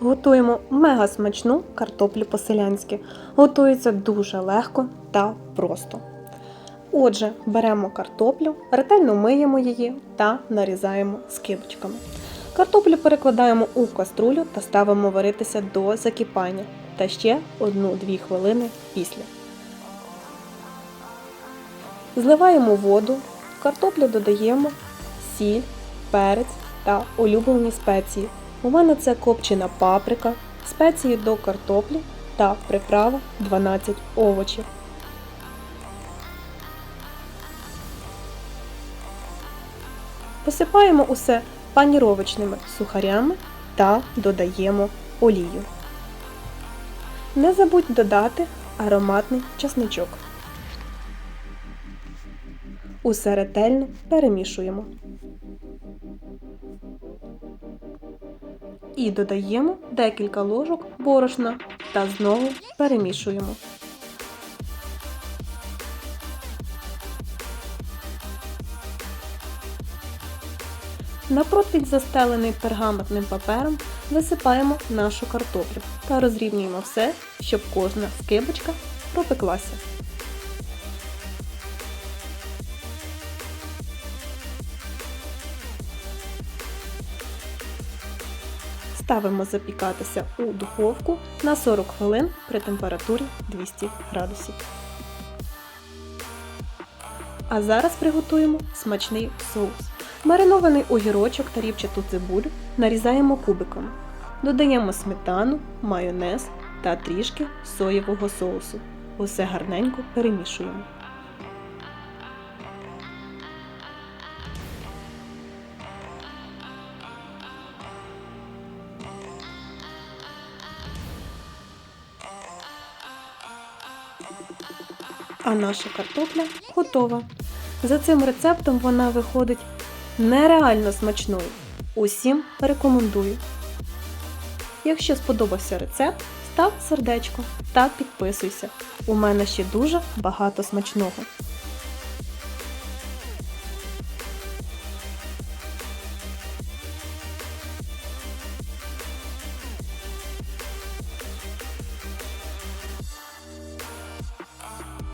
Готуємо мега смачну картоплю по-селянськи. Готується дуже легко та просто. Отже, беремо картоплю, ретельно миємо її та нарізаємо скибочками. Картоплю перекладаємо у каструлю та ставимо варитися до закипання та ще 1-2 хвилини після. Зливаємо воду, картоплю додаємо сіль, перець та улюблені спеції. У мене це копчена паприка, спеції до картоплі та приправа 12 овочів. Посипаємо усе паніровочними сухарями та додаємо олію. Не забудь додати ароматний часничок. Усе ретельно перемішуємо. І додаємо декілька ложок борошна та знову перемішуємо. На застелений пергаментним папером, висипаємо нашу картоплю та розрівнюємо все, щоб кожна скибочка пропеклася. Ставимо запікатися у духовку на 40 хвилин при температурі 200 градусів. А зараз приготуємо смачний соус. Маринований огірочок та рівчату цибулю нарізаємо кубиками. Додаємо сметану, майонез та трішки соєвого соусу. Усе гарненько перемішуємо. А наша картопля готова. За цим рецептом вона виходить нереально смачною. Усім рекомендую. Якщо сподобався рецепт, став сердечко та підписуйся. У мене ще дуже багато смачного.